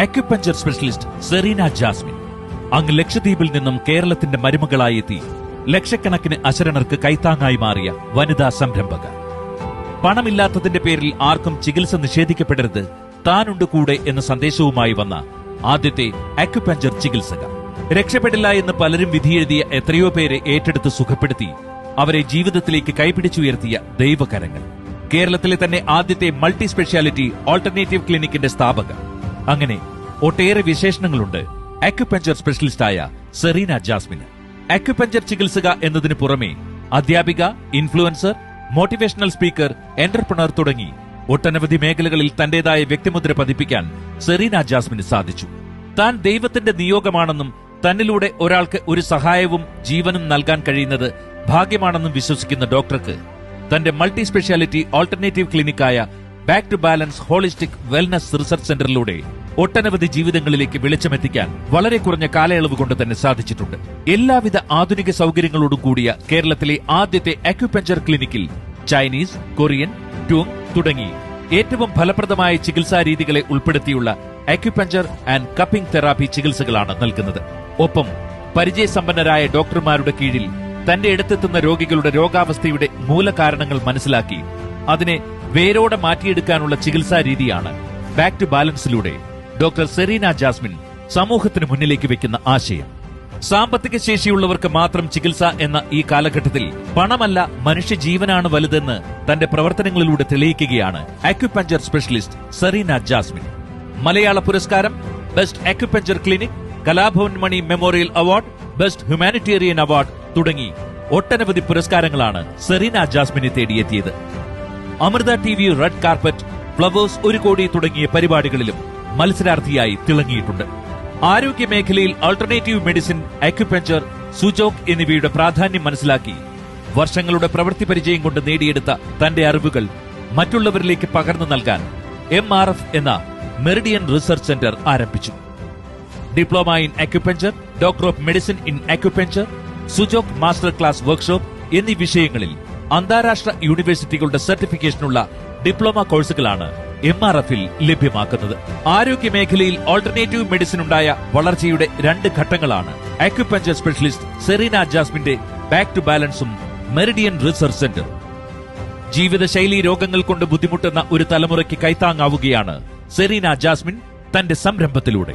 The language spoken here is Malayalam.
അക്യുപഞ്ചർ സ്പെഷ്യലിസ്റ്റ് സെറീന ജാസ്മിൻ അങ്ങ് ലക്ഷദ്വീപിൽ നിന്നും കേരളത്തിന്റെ മരുമകളായി എത്തി. ലക്ഷക്കണക്കിന് അശരണർക്ക് കൈത്താങ്ങായി മാറിയ വനിതാ സംരംഭക. പണമില്ലാത്തതിന്റെ പേരിൽ ആർക്കും ചികിത്സ നിഷേധിക്കപ്പെടരുത് താനുണ്ട് കൂടെ എന്ന സന്ദേശവുമായി വന്ന ആദ്യത്തെ അക്യുപഞ്ചർ ചികിത്സക. രക്ഷപ്പെടില്ല എന്ന് പലരും വിധിയെഴുതിയ എത്രയോ പേരെ ഏറ്റെടുത്ത് സുഖപ്പെടുത്തി അവരെ ജീവിതത്തിലേക്ക് കൈപിടിച്ചുയർത്തിയ ദൈവകരങ്ങൾ. കേരളത്തിലെ തന്നെ ആദ്യത്തെ മൾട്ടി സ്പെഷ്യാലിറ്റി ഓൾട്ടർനേറ്റീവ് ക്ലിനിക്കിന്റെ സ്ഥാപക. അങ്ങനെ ഒട്ടേറെ വിശേഷണങ്ങളുണ്ട്. അക്യുപഞ്ചർ സ്പെഷ്യലിസ്റ്റ് ആയ സെറീന ജാസ്മിന്. അക്യുപഞ്ചർ ചികിത്സക എന്നതിന് പുറമെ അധ്യാപിക ഇൻഫ്ലുവൻസർ മോട്ടിവേഷണൽ സ്പീക്കർ എന്റർപ്രണർ തുടങ്ങി ഒട്ടനവധി മേഖലകളിൽ തന്റേതായ വ്യക്തിമുദ്ര പതിപ്പിക്കാൻ സെറീന ജാസ്മിന് സാധിച്ചു. താൻ ദൈവത്തിന്റെ നിയോഗമാണെന്നും തന്നിലൂടെ ഒരാൾക്ക് ഒരു സഹായവും ജീവനും നൽകാൻ കഴിയുന്നത് ഭാഗ്യമാണെന്നും വിശ്വസിക്കുന്ന ഡോക്ടർക്ക് തന്റെ multi speciality alternative ക്ലിനിക്കായ back to balance holistic wellness research സെന്ററിലൂടെ ഒട്ടനവധി ജീവിതങ്ങളിലേക്ക് വെളിച്ചമെത്തിക്കാൻ വളരെ കുറഞ്ഞ കാലയളവ് കൊണ്ട് തന്നെ സാധിച്ചിട്ടുണ്ട്. എല്ലാവിധ ആധുനിക സൗകര്യങ്ങളോടും കൂടിയ കേരളത്തിലെ ആദ്യത്തെ അക്യുപഞ്ചർ ക്ലിനിക്കിൽ ചൈനീസ് കൊറിയൻ ട്യൂങ് തുടങ്ങി ഏറ്റവും ഫലപ്രദമായ ചികിത്സാ രീതികളെ ഉൾപ്പെടുത്തിയുള്ള അക്യുപഞ്ചർ ആൻഡ് കപ്പിംഗ് തെറാപ്പി ചികിത്സകളാണ് നൽകുന്നത്. ഒപ്പം പരിചയസമ്പന്നരായ ഡോക്ടർമാരുടെ കീഴിൽ തന്റെ അടുത്തെത്തുന്ന രോഗികളുടെ രോഗാവസ്ഥയുടെ മൂലകാരണങ്ങൾ മനസ്സിലാക്കി അതിനെ വേരോടെ മാറ്റിയെടുക്കാനുള്ള ചികിത്സാ രീതിയാണ് ബാക്ക് ടു ബാലൻസിലൂടെ ഡോക്ടർ സെറീന ജാസ്മിൻ സമൂഹത്തിന് മുന്നിലേക്ക് വെക്കുന്ന ആശയം. സാമ്പത്തിക ശേഷിയുള്ളവർക്ക് മാത്രം ചികിത്സ എന്ന ഈ കാലഘട്ടത്തിൽ പണമല്ല മനുഷ്യജീവനാണ് വലുതെന്ന് തന്റെ പ്രവർത്തനങ്ങളിലൂടെ തെളിയിക്കുകയാണ് acupuncture specialist Sereena Jasmin Malayala Puraskaram best acupuncture clinic Kalabhavan Mani memorial award best humanitarian award തുടങ്ങി ഒട്ടനവധി പുരസ്കാരങ്ങളാണ് സെറീന ജാസ്മിനെ തേടിയെത്തിയത്. Amrita T V red carpet Flowers Oru Kodi തുടങ്ങിയ പരിപാടികളിലും മത്സരാർത്ഥിയായി തിളങ്ങിയിട്ടുണ്ട്. ആരോഗ്യ മേഖലയിൽ ആൾട്ടർനേറ്റീവ് മെഡിസിൻ അക്യുപഞ്ചർ സുജോക് എന്നിവയുടെ പ്രാധാന്യം മനസ്സിലാക്കി വർഷങ്ങളുടെ പ്രവൃത്തി പരിചയം കൊണ്ട് നേടിയെടുത്ത തന്റെ അറിവുകൾ മറ്റുള്ളവരിലേക്ക് പകർന്നു നൽകാൻ എം ആർ എഫ് എന്ന മെറിഡിയൻ റിസർച്ച് സെന്റർ ആരംഭിച്ചു. Diploma in acupuncture doctor of medicine in acupuncture Sujok master class workshop എന്നീ വിഷയങ്ങളിൽ അന്താരാഷ്ട്ര യൂണിവേഴ്സിറ്റികളുടെ സർട്ടിഫിക്കേഷനുള്ള ഡിപ്ലോമ കോഴ്സുകളാണ് എം ആർ എഫിൽ ലഭ്യമാക്കുന്നത്. ആരോഗ്യ മേഖലയിൽ ഓൾട്ടർനേറ്റീവ് മെഡിസിൻ ഉണ്ടായ വളർച്ചയുടെ രണ്ട് ഘട്ടങ്ങളാണ്. അക്യുപഞ്ചർ സ്പെഷ്യലിസ്റ്റ് സെറീന ജാസ്മിന്റെ ബാക്ക് ടു ബാലൻസും മെറിഡിയൻ റിസർച്ച് സെന്റർ ജീവിതശൈലി രോഗങ്ങൾ കൊണ്ട് ബുദ്ധിമുട്ടുന്ന ഒരു തലമുറയ്ക്ക് കൈത്താങ്ങാവുകയാണ് സെറീന ജാസ്മിൻ തന്റെ സംരംഭത്തിലൂടെ.